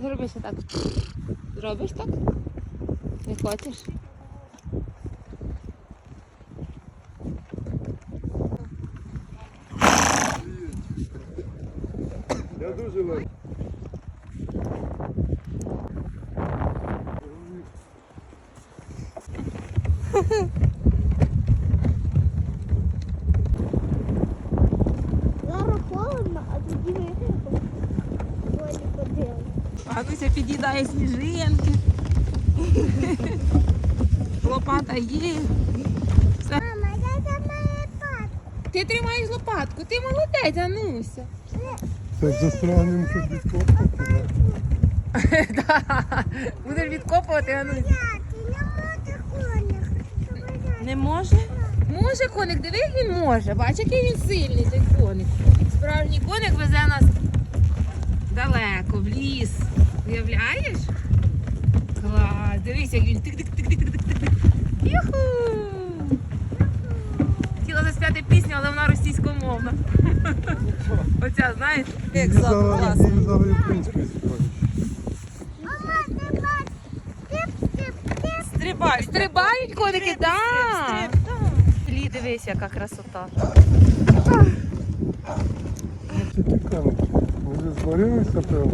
Зроби ще так. Зробиш так? Не хочеш? Я дуже легко. Зараз холодно, а тоді Гануся під'їдає сніжинки. Лопата є. Мама, я має пат. Ти тримаєш лопатку, ти молодець, Ануся. Так застрягнемо, щоб відкопати. Будеш відкопувати, Ануся. Я, не можеш коник. Не може? Може коник, диви, як він може. Бач, який він сильний, той коник. Справжній коник везе нас далеко, в ліс. Уявляєш? Клас, дивись, як він тик-тик-тик-тик-тик-тик. Юху! Хотіла заспяти пісню, але вона російськомовна. Оця, знаєш? Як клас. Стрибай. Стрибають коники, так. Лі, дивись, яка красота. Ці тіканики. Ми вже зварилися, певно.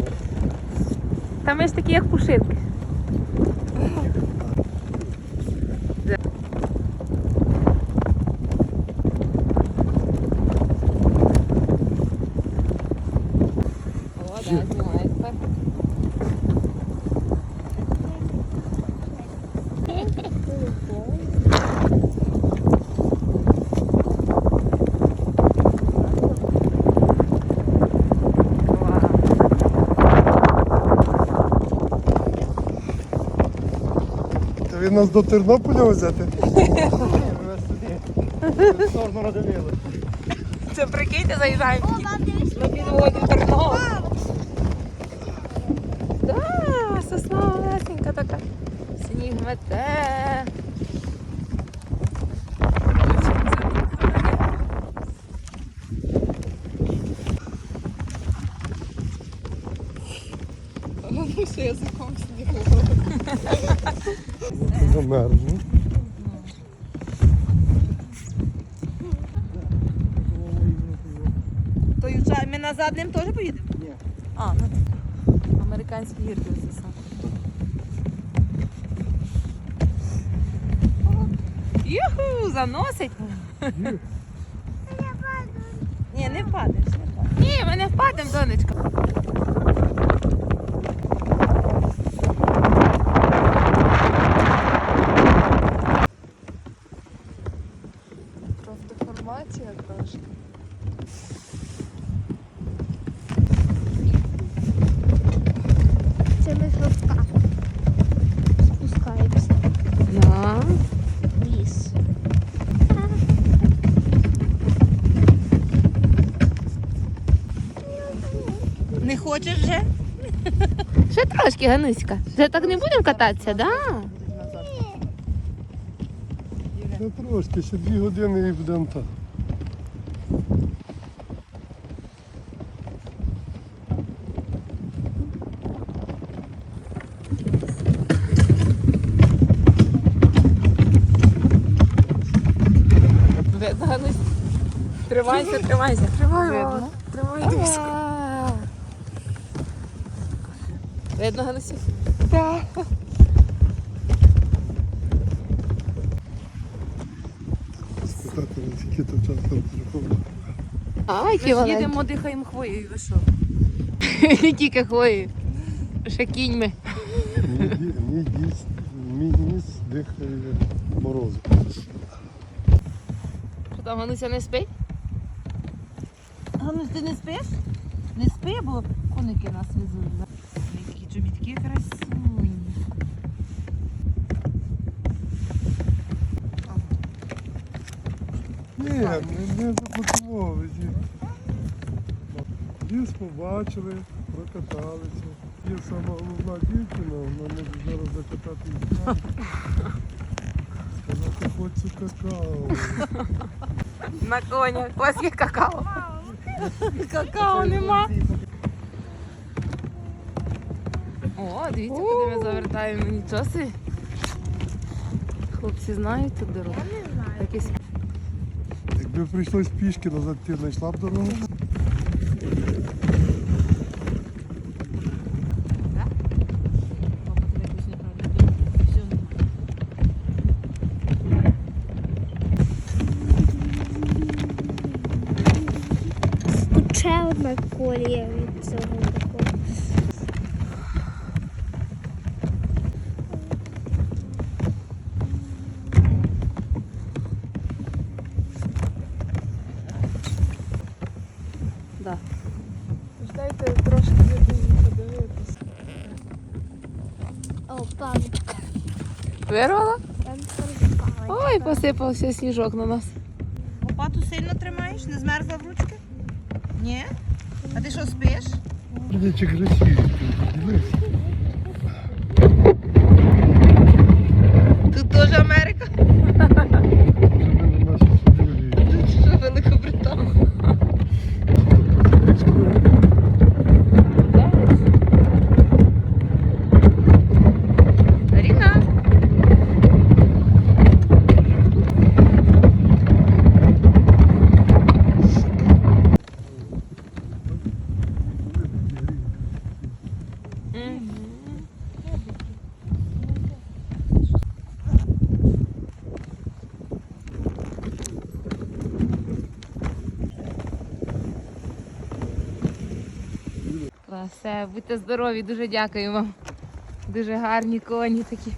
Та ми ж такі, як пушинки. Клас. Ви нас до Тернополя везете? Це прикиньте, заїжджаємо на підводі в Тернопіль. Да, сосна лесенька така. Сніг мете. Ще язиком снігу. Замерзну. То южа... ми назад ним теж поїдемо? Ні. А, ну американські гірки це. Юху, заносить. Ні, не впадеш, не впадеш. Ні, ми не впадемо, донечка. Профдеформація трошки. Це ми жовтка. Спускаємося Да. в ліс. Не хочеш вже? Ще трошки, Гануська. Вже так не будемо кататися, да? Та трошки, ще дві години і будемо так. Ганусь. Тримайся, тримайся. Тримай, Видно. Видно, Ганусю? Спитати, скільки то часу телефону. А, які Ми їдемо, дихаємо хвоєю, ви що? Не тільки хвої. Ще кіньми. Мій, ді- мій, діс, мій ніс дихає морозом. Що там, Гануся не спить? Ганусь, ти не спиш? Не спи, бо коники нас везуть. Які красиві. Ні, не, не заблокували. Ліс побачили, прокаталися. Є сама головна дівчина, вона може зараз закатати їх. Сказати, хочу какао. На конях. У вас є какао. Какао нема. О, дивіться, куди ми завертаємо. Нічого собі. Хлопці знають тут дорогу. Я не знаю. Якісь Якби прийшлось пішки назад, ти знайшла б дорогу. Ще одна колія від цього Да. Дайте трошки подивитися. О, пам'ятка. Вирвала? Ой, посипався сніжок на нас. Лопату сильно тримаєш? Не змерзла в ручки? Ні? А ти що спиш? Люди чи красиві. Дивись. Тут теж Америка. Щоб ми на нас судили. Тут що Великобританія. Ріка. Класе, будьте здорові, дуже дякую вам. Дуже гарні коні такі.